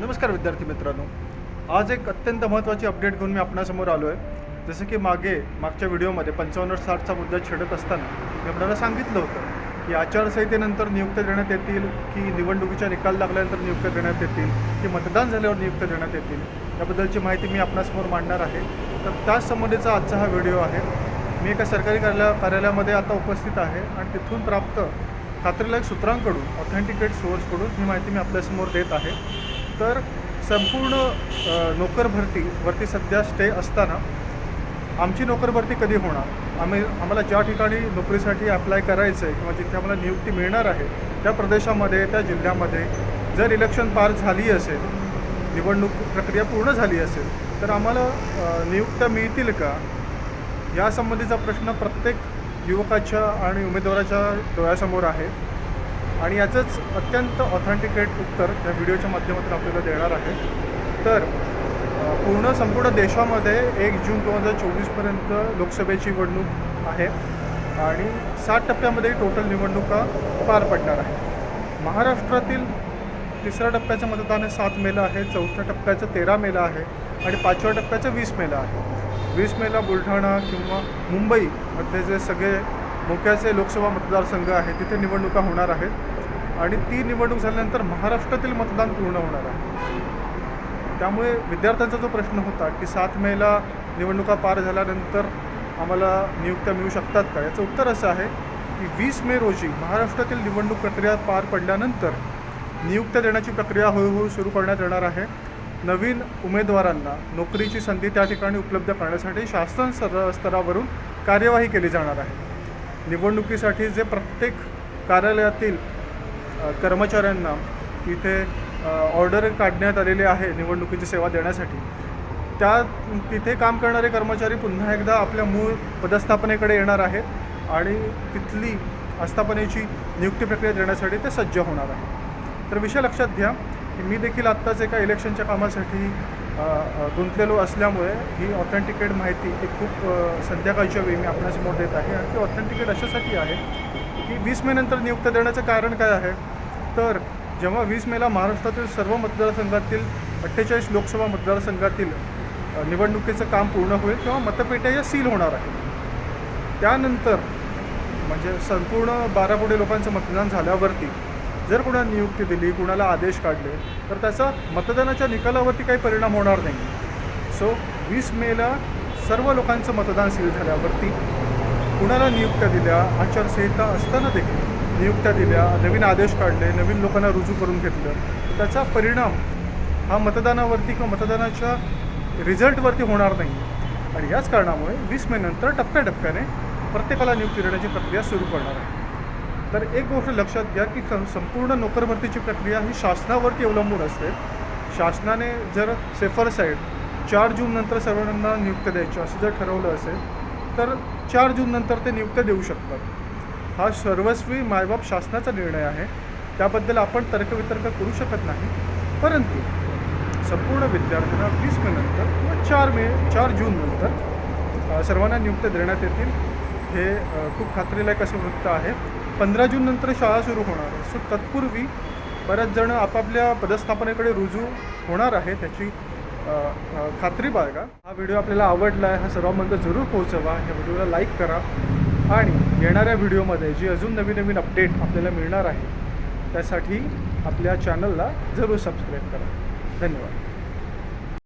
नमस्कार विद्यार्थी मित्रांनो. आज एक अत्यंत महत्त्वाची अपडेट घेऊन मी आपणासमोर आलो आहे जसं की मागे मागच्या व्हिडिओमध्ये पंचावन्न साठचा मुद्दा छेडत असताना मी आपल्याला सांगितलं होतं की आचारसंहितेनंतर नियुक्त्या देण्यात येतील की निवडणुकीच्या निकाल लागल्यानंतर नियुक्त्या देण्यात येतील की मतदान झाल्यावर नियुक्त्या देण्यात येतील याबद्दलची माहिती मी आपणासमोर मांडणार आहे. तर त्याच संबंधीचा आजचा हा व्हिडिओ आहे. मी एका सरकारी कार्या कार्यालयामध्ये आता उपस्थित आहे आणि तिथून प्राप्त खात्रीलायक सूत्रांकडून ऑथेंटिकेट सोर्सकडून ही माहिती मी आपल्यासमोर देत आहे. तर संपूर्ण नोकर भरती वरती सध्या स्टे असताना आमची नोकर भरती कधी होणार? आम्ही आम्हाला ज्या ठिकाणी नोकरीसाठी अप्लाय करायचं आहे किंवा जिथे आम्हाला नियुक्ती मिळणार आहे त्या प्रदेशामध्ये त्या जिल्ह्यामध्ये जर इलेक्शन पार झाली असेल निवडणूक प्रक्रिया पूर्ण झाली असेल तर आम्हाला नियुक्त्या मिळतील का? यासंबंधीचा प्रश्न प्रत्येक युवकाच्या आणि उमेदवाराच्या डोळ्यासमोर आहे. आणि याचंच अत्यंत ऑथेंटिकेट उत्तर या व्हिडिओच्या माध्यमातून आपल्याला देणार आहे. तर पूर्ण संपूर्ण देशामध्ये एक जून दोन हजार चोवीसपर्यंत लोकसभेची निवडणूक आहे. आणि सात टप्प्यामध्ये टोटल निवडणुका पार पडणार आहे महाराष्ट्रातील तिसऱ्या टप्प्याचं मतदान हे सात मेला आहे चौथ्या टप्प्याचं तेरा मेला आहे आणि पाचव्या टप्प्याचं वीस मेला आहे. वीस मेला बुलढाणा किंवा मुंबईमध्ये जे सगळे मोक्याचे लोकसभा मतदारसंघ आहे तिथे निवडणुका होणार आहेत. आणि ती निवडणूक झाल्यानंतर महाराष्ट्रातील मतदान पूर्ण होणार आहे. त्यामुळे विद्यार्थ्यांचा जो प्रश्न होता की सात मेला निवडणुका पार झाल्यानंतर आम्हाला नियुक्त्या मिळू शकतात का? याचं उत्तर असं आहे की वीस मे रोजी महाराष्ट्रातील निवडणूक प्रक्रिया पार पडल्यानंतर नियुक्त्या देण्याची प्रक्रिया हळूहळू सुरू करण्यात येणार आहे. नवीन उमेदवारांना नोकरीची संधी त्या ठिकाणी उपलब्ध करण्यासाठी शासन स्तर स्तरावरून कार्यवाही केली जाणार आहे. निवडणुकीसाठी जे प्रत्येक कार्यालयातील कर्मचाऱ्यांना इथे ऑर्डर काढण्यात आलेले आहे निवडणुकीची सेवा देण्यासाठी. त्या तिथे काम करणारे कर्मचारी पुन्हा एकदा आपल्या मूळ पदस्थापनेकडे येणार आहेत आणि तिथली आस्थापनेची नियुक्ती प्रक्रिया देण्यासाठी ते सज्ज होणार आहे तर विषय लक्षात घ्या की मी देखील आत्ताच एका इलेक्शनच्या कामासाठी गुंतलेलो असल्यामुळे ही ऑथेंटिकेट माहिती एक खूप संध्याकाळच्या वेळी मी आपल्यासमोर देत आहे आणि ती ऑथेंटिकेट अशासाठी आहे की वीस मेनंतर नियुक्त देण्याचं कारण काय आहे? तर जेव्हा वीस मेला महाराष्ट्रातील सर्व मतदारसंघातील अठ्ठेचाळीस लोकसभा मतदारसंघातील निवडणुकीचं काम पूर्ण होईल तेव्हा मतपेट्या या सील होणार आहेत. त्यानंतर म्हणजे संपूर्ण बारा कोटी लोकांचं मतदान झाल्यावरती जर कुणाला नियुक्ती दिली कुणाला आदेश काढले तर त्याचा मतदानाच्या निकालावरती काही परिणाम होणार नाही. सो वीस मेला सर्व लोकांचं मतदान सील झाल्यावरती कुणाला नियुक्त्या दिल्या आचारसंहिता असताना देखील नियुक्त्या दिल्या नवीन आदेश काढले नवीन लोकांना रुजू करून घेतलं त्याचा परिणाम हा मतदानावरती किंवा मतदानाच्या रिझल्टवरती होणार नाही. आणि याच कारणामुळे वीस मे नंतर टप्प्याटप्प्याने प्रत्येकाला नियुक्ती देण्याची प्रक्रिया सुरू करणार आहे. तर एक गोष्ट लक्षात घ्या की सं- संपूर्ण नोकरभरतीची प्रक्रिया ही शासनावरती अवलंबून असते. शासनाने जर सेफर साईड चार जून नंतर सर्वांना नियुक्त द्यायची असं जर ठरवलं असेल तर चार जून नंतर ते नियुक्त देऊ शकतात. हा सर्वस्वी मायबाप शासनाचा निर्णय आहे. त्याबद्दल आपण तर्कवितर्क करू शकत नाही. परंतु संपूर्ण विद्यार्थ्यांना वीस मे नंतर किंवा चार मे चार जून नंतर सर्वांना नियुक्त देण्यात येतील. हे खूप खात्रीलायक असं वृत्त आहे. पंधरा जून नंतर शाळा सुरू होणार आहे. सो तत्पूर्वी बऱ्याच जण आपापल्या पदस्थापनेकडे रुजू होणार आहे त्याची खात्री बाळगा. हा व्हिडिओ आपल्याला आवडला आहे हा सर्वांपर्यंत जरूर पोहोचवा. ह्या व्हिडिओला लाईक करा आणि येणाऱ्या व्हिडिओमध्ये जी अजून नवीन नवीन अपडेट आपल्याला मिळणार आहे त्यासाठी आपल्या चॅनलला जरूर सबस्क्राईब करा. धन्यवाद.